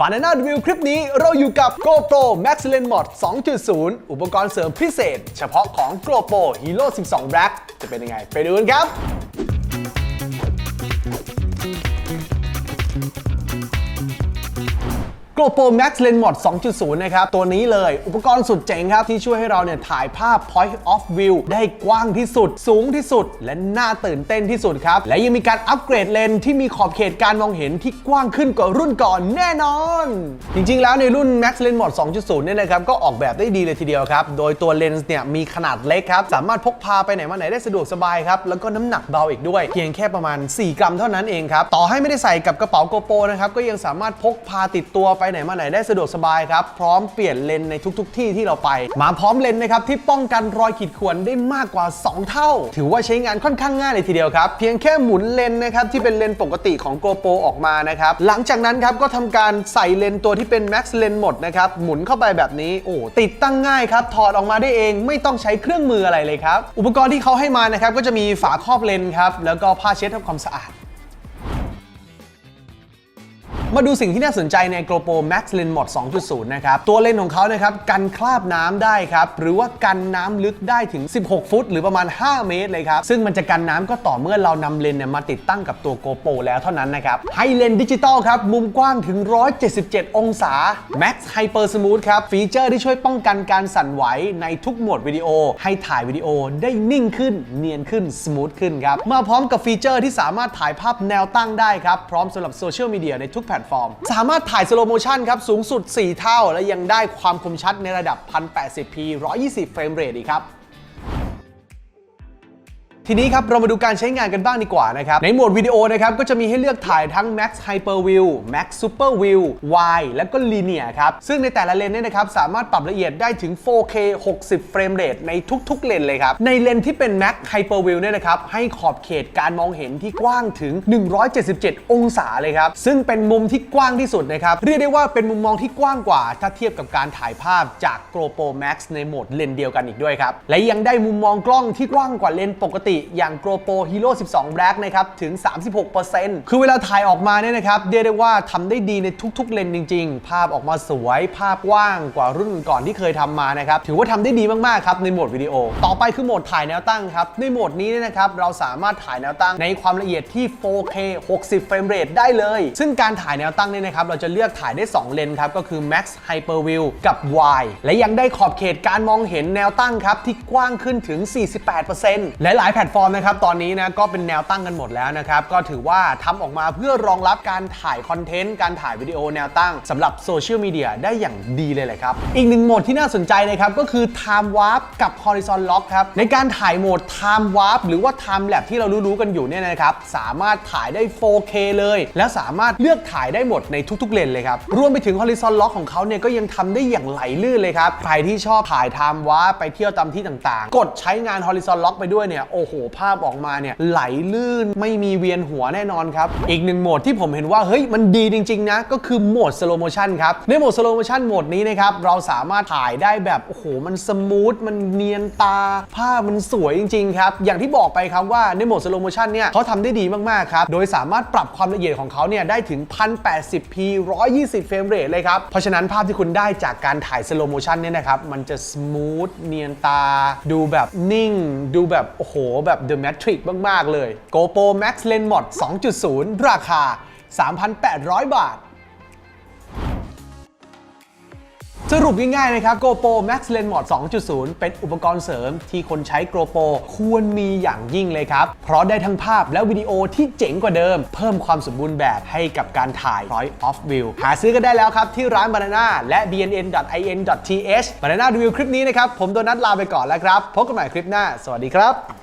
Banana Review คลิปนี้เราอยู่กับ GoPro Max Lens Mod 2.0 อุปกรณ์เสริมพิเศษ เฉพาะของ GoPro Hero 12 Black จะเป็นยังไง ไปดูกันครับ GoPro Max Lens Mod 2.0 นะครับ ตัวนี้เลย อุปกรณ์สุดเจ๋งครับ ที่ช่วยให้เราเนี่ยถ่ายภาพ Point of View ได้กว้างที่สุด สูงที่สุด และน่าตื่นเต้นที่สุดครับ และยังมีการอัปเกรดเลนส์ที่มีขอบเขตการมองเห็นที่กว้างขึ้นกว่ารุ่นก่อนแน่นอน จริงๆ แล้วในรุ่น Max Lens Mod 2.0 เนี่ยนะครับก็ออกแบบได้ดีเลยทีเดียวครับ โดยตัวเลนส์เนี่ยมีขนาดเล็กครับ สามารถพกพาไปไหนมาไหนได้สะดวกสบายครับ แล้วก็น้ำหนักเบาอีกด้วย เพียงแค่ประมาณ 4 กรัมเท่านั้นเองครับ ต่อให้ไม่ได้ใส่กับกระเป๋าโกโปรนะครับ ก็ยังสามารถพกพาติดตัวไปไหนมาไหนได้สะดวกสบายครับ พร้อมเปลี่ยนเลนในทุก ๆ ที่ที่เราไป มาพร้อมเลนนะครับที่ป้องกันรอยขีดข่วนได้มากกว่า 2 เท่า ถือว่าใช้งานค่อนข้างง่ายเลยทีเดียวครับ เพียงแค่หมุนเลนนะครับที่เป็นเลนปกติของ GoPro ออกมานะครับ หลังจากนั้นครับก็ทำการใส่เลนตัวที่เป็น Max Len หมดนะครับ หมุนเข้าไปแบบนี้ โอ้ ติดตั้งง่ายครับ ถอดออกมาได้เอง ไม่ต้องใช้เครื่องมืออะไรเลยครับ อุปกรณ์ที่เขาให้มานะครับก็จะมีฝาครอบเลนครับ แล้วก็ผ้าเช็ดทำความสะอาด มาดูสิ่งที่น่าสนใจใน GoPro Max Lens Mod 2.0 นะครับ ตัวเลนส์ของเขานะครับ กันคราบน้ำได้ครับ หรือว่ากันน้ำลึกได้ถึง 16 ฟุต หรือประมาณ 5 เมตรเลยครับ ซึ่งมันจะกันน้ำก็ต่อเมื่อเรานำเลนส์เนี่ยมาติดตั้งกับตัว GoPro แล้วเท่านั้นนะครับให้เลนส์ดิจิตอลครับ มุมกว้างถึง 177 องศา Max Hyper Smooth ครับ ฟีเจอร์ที่ช่วยป้องกันการสั่นไหวในทุกโหมดวิดีโอ ให้ถ่ายวิดีโอได้นิ่งขึ้น เนียนขึ้น สมูทขึ้นครับ มาพร้อมกับฟีเจอร์ที่สามารถถ่ายภาพแนวตั้งได้ครับ พร้อมสำหรับโซเชียลมีเดียในทุกแพลตฟอร์ม สามารถถ่ายสโลโมชันครับ สูงสุด 4 เท่า และยังได้ความคมชัดในระดับ 1080p 120เฟรมเรทอีกครับ ทีนี้ครับเรามาดูการใช้งานกันบ้างดีกว่านะครับ ในโหมดวิดีโอนะครับก็จะมีให้เลือกถ่ายทั้ง Max Hyper View Max Super View Wide และก็ Linear ครับ ซึ่งในแต่ละเลนเนี่ยนะครับสามารถปรับละเอียดได้ถึง 4K 60 เฟรมเรทในทุกๆ เลนเลยครับ ในเลนที่เป็น Max Hyper View เนี่ยนะครับให้ขอบเขตการมองเห็นที่กว้างถึง 177 องศาเลยครับ ซึ่งเป็นมุมที่กว้างที่สุดนะครับ เรียกได้ว่าเป็นมุมมองที่กว้างกว่า ถ้าเทียบกับการถ่ายภาพจาก GoPro Max ในโหมดเลนเดียวกันอีกด้วยครับ และยังได้มุมมองกล้องที่กว้างกว่าเลนปกติอย่าง GoPro Hero 12 Black นะครับถึง 36%คือเวลาถ่ายออกมาเนี่ยนะครับเรียกได้ว่าทำได้ดีในทุกๆเลนส์จริง ๆ ภาพออกมาสวยภาพกว้างกว่ารุ่นก่อนที่เคยทำมานะครับถือว่าทำได้ดีมากๆครับในโหมดวิดีโอ ต่อไปคือโหมดถ่ายแนวตั้งครับในโหมดนี้เนี่ยนะครับเราสามารถถ่ายแนวตั้งในความละเอียดที่ 4K 60 เฟรมเรทได้เลย ซึ่งการถ่ายแนวตั้งเนี่ยนะครับเราจะเลือกถ่ายได้ 2 เลนครับก็คือ Max Hyper View กับ Wide และยังได้ขอบเขตการมองเห็นแนวตั้งครับที่กว้างขึ้นถึง 48%และหลายแพลตฟอร์มนะครับตอนนี้นะก็เป็นแนวตั้งกันหมดแล้วนะครับ ก็ถือว่าทำออกมาเพื่อรองรับการถ่ายคอนเทนต์ การถ่ายวิดีโอแนวตั้งสำหรับโซเชียลมีเดียได้อย่างดีเลยแหละครับ อีกหนึ่งโหมดที่น่าสนใจนะครับก็คือ Time Warp กับ Horizon Lock ครับ ในการถ่ายโหมด Time Warp หรือว่า Time Lapse ที่เรารู้ๆกันอยู่เนี่ยนะครับสามารถถ่ายได้ 4K เลย และสามารถเลือกถ่ายได้หมดในทุกๆเลนเลยครับรวมไปถึง Horizon Lock ของเขาเนี่ยก็ยังทำได้อย่างไหลลื่นเลยครับใครที่ชอบถ่าย Time Warp ไปเที่ยวตามที่ต่างๆ กดใช้งาน Horizon Lock ไปด้วยเนี่ยโอ้โหภาพออกมาเนี่ยไหลลื่นไม่มีเวียนหัวแน่นอนครับ อีกหนึ่งโหมดที่ผมเห็นว่าเฮ้ยมันดีจริง ๆ นะ ก็คือโหมด Slow Motion ครับ ในโหมด Slow Motion โหมดนี้นะครับ เราสามารถถ่ายได้แบบโอ้โหมันสมูทมันเนียนตา ภาพมันสวยจริง ๆ ครับ อย่างที่บอกไปครับว่าในโหมด Slow Motion เนี่ยเขาทำได้ดีมากๆครับโดยสามารถปรับความละเอียดของเขาเนี่ยได้ถึง 1080p 120เฟรมเรทเลยครับเพราะฉะนั้นภาพที่คุณได้จากการถ่าย Slow Motion เนี่ยนะครับมันจะสมูทเนียนตา ดูแบบนิ่ง ดูแบบโอ้โหแบบ The Matrix มาก ๆ เลย GoPro Max Lens Mod 2.0 ราคา 3,800 บาท สรุปง่าย ๆ นะครับ GoPro Max Lens Mod 2.0 เป็นอุปกรณ์เสริมที่คนใช้ GoPro ควรมีอย่างยิ่งเลยครับ เพราะได้ทั้งภาพและวิดีโอที่เจ๋งกว่าเดิม เพิ่มความสมบูรณ์แบบให้กับการถ่าย Point of View หาซื้อกันได้แล้วครับ ที่ร้าน Banana และ bnn.in.th Banana Review คลิปนี้นะครับ ผมโดนัทลาไปก่อนแล้วครับ พบกันใหม่คลิปหน้า สวัสดีครับ